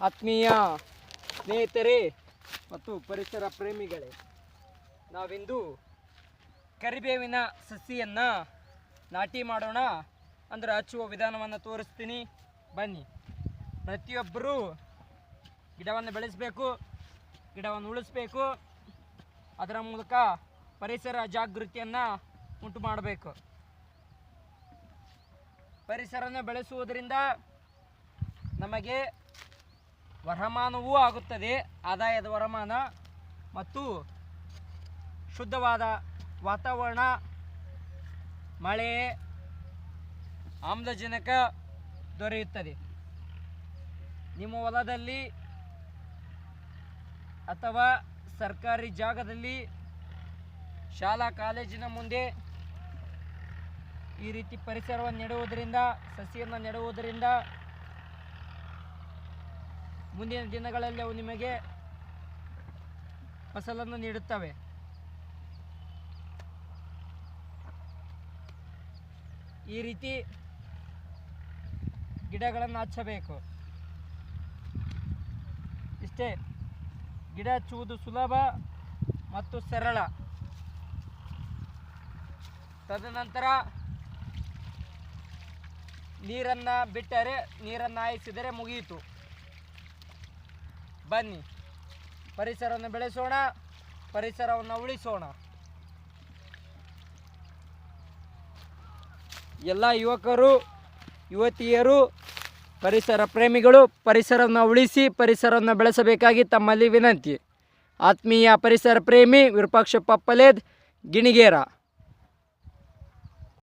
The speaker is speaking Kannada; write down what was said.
ಆತ್ಮೀಯ ಸ್ನೇಹಿತರೆ ಮತ್ತು ಪರಿಸರ ಪ್ರೇಮಿಗಳೇ, ನಾವಿಂದು ಕರಿಬೇವಿನ ಸಸಿಯನ್ನು ನಾಟಿ ಮಾಡೋಣ ಅಂದ್ರೆ ಹಚ್ಚುವ ವಿಧಾನವನ್ನು ತೋರಿಸ್ತೀನಿ. ಬನ್ನಿ. ಪ್ರತಿಯೊಬ್ಬರೂ ಗಿಡವನ್ನು ಬೆಳೆಸಬೇಕು, ಗಿಡವನ್ನು ಉಳಿಸ್ಬೇಕು. ಅದರ ಮೂಲಕ ಪರಿಸರ ಜಾಗೃತಿಯನ್ನು ಉಂಟು ಮಾಡಬೇಕು. ಪರಿಸರನ ಬೆಳೆಸುವುದರಿಂದ ನಮಗೆ ವರಮಾನವೂ ಆಗುತ್ತದೆ. ಆದಾಯದ ವರಮಾನ ಮತ್ತು ಶುದ್ಧವಾದ ವಾತಾವರಣ, ಮಳೆ, ಆಮ್ಲಜನಕ ದೊರೆಯುತ್ತದೆ. ನಿಮ್ಮ ಹೊಲದಲ್ಲಿ ಅಥವಾ ಸರ್ಕಾರಿ ಜಾಗದಲ್ಲಿ ಶಾಲಾ ಕಾಲೇಜಿನ ಮುಂದೆ ಈ ರೀತಿ ಪರಿಸರವನ್ನು ನೆಡುವುದರಿಂದ, ಸಸಿಯನ್ನು ನೆಡುವುದರಿಂದ ಮುಂದಿನ ದಿನಗಳಲ್ಲಿ ಅವು ನಿಮಗೆ ಫಸಲನ್ನು ನೀಡುತ್ತವೆ. ಈ ರೀತಿ ಗಿಡಗಳನ್ನು ಹಚ್ಚಬೇಕು. ಇಷ್ಟೇ, ಗಿಡ ಹಚ್ಚುವುದು ಸುಲಭ ಮತ್ತು ಸರಳ. ತದನಂತರ ನೀರನ್ನು ಬಿಟ್ಟರೆ ನೀರನ್ನು ಹಾಯಿಸಿದರೆ ಮುಗಿಯಿತು. ಬನ್ನಿ. ಪರಿಸರವನ್ನು ಬೆಳೆಸೋಣ, ಪರಿಸರವನ್ನು ಉಳಿಸೋಣ. ಎಲ್ಲ ಯುವಕರು, ಯುವತಿಯರು, ಪರಿಸರ ಪ್ರೇಮಿಗಳು, ಪರಿಸರವನ್ನು ಉಳಿಸಿ, ಪರಿಸರವನ್ನು ಬೆಳೆಸಬೇಕಾಗಿ ತಮ್ಮಲ್ಲಿ ವಿನಂತಿ. ಆತ್ಮೀಯ ಪರಿಸರ ಪ್ರೇಮಿ ವಿರೂಪಾಕ್ಷ ಪಪ್ಪಲೇದ್ ಗಿಣಿಗೇರ.